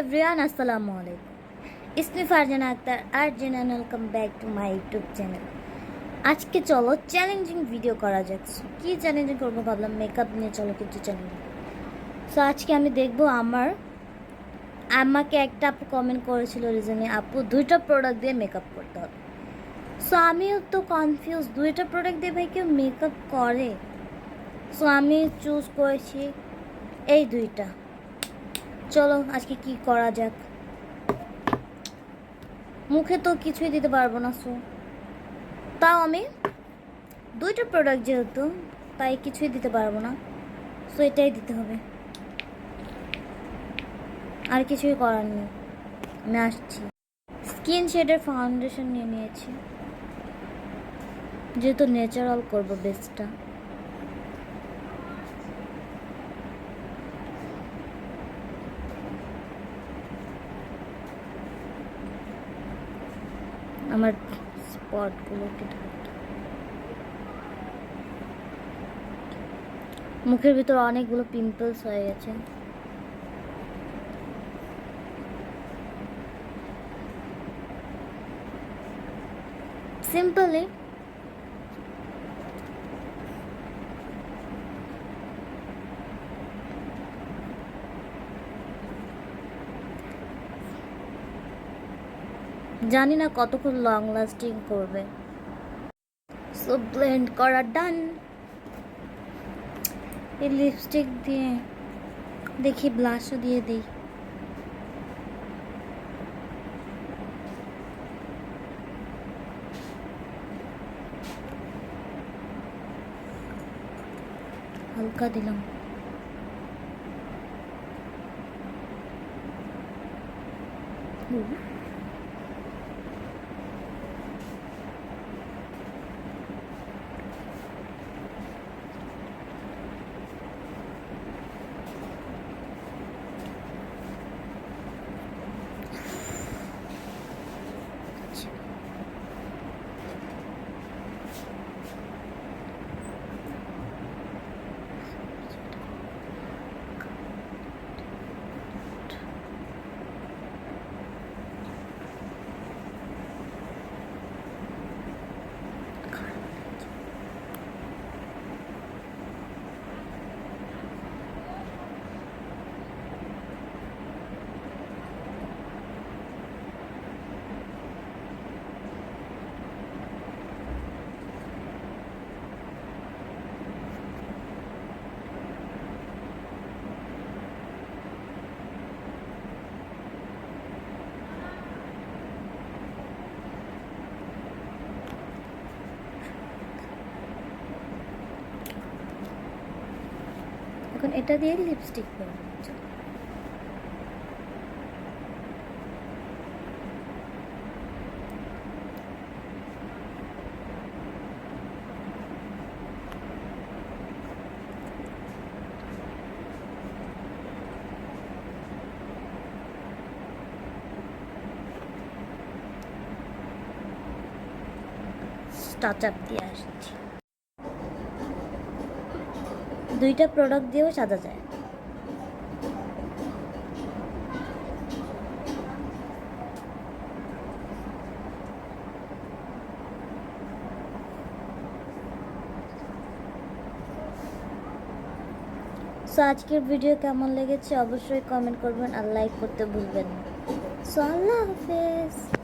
Everyone আসসালামু আলাইকুম ইসমি ফারজানা আক্তার আর xenon welcome back to my YouTube channel আজকে চলো চ্যালেঞ্জিং ভিডিও করা যাক। কি চ্যালেঞ্জিং করব ভাবলাম মেকআপ নিয়ে চলো কিছু চ্যালেঞ্জিং সো আজকে আমি দেখব আমার আমাকে একটা আপু কমেন্ট করেছিল রিজনে আপু, দুইটা প্রোডাক্ট দিয়ে মেকআপ করতে হবে। সো আমিও তো কনফিউজ দুইটা প্রোডাক্ট দিয়ে ভাই কেউ মেকআপ করে। সো আমি চুজ করেছি এই দুইটা। চলো, আজকে কি করা যাক? মুখে তো কিছুই দিতে পারব না, সো। তাও আমি দুইটা প্রোডাক্ট যেহেতু, তাই কিছুই দিতে পারব না, সো এটাই দিতে হবে। আর কিছুই করার নেই। আমি আসছি। স্কিন শেডের ফাউন্ডেশন নিয়ে নিয়েছি। যেহেতু ন্যাচারাল করব বেস্টটা আমারগুলো ঢাকি মুখের ভিতর অনেকগুলো পিম্পলস হয়ে গেছে। সিম্পলি জানি না কতক্ষণ লং লাস্টিং করবে। সো ব্লেন্ড করা ডান এই লিপস্টিক দিয়ে দেখি ব্লাশও দিয়ে দিই। হালকা দিলাম। হুম। এখন এটা দিয়ে লিপস্টিক করব টাচ আপ দিয়ে আসছি। দুইটা প্রোডাক্ট দিয়েও সাজা যায়। সো আজকের ভিডিও কেমন লেগেছে অবশ্যই কমেন্ট করবেন আর লাইক করতে ভুলবেন না। সো আল্লাহ হাফেজ।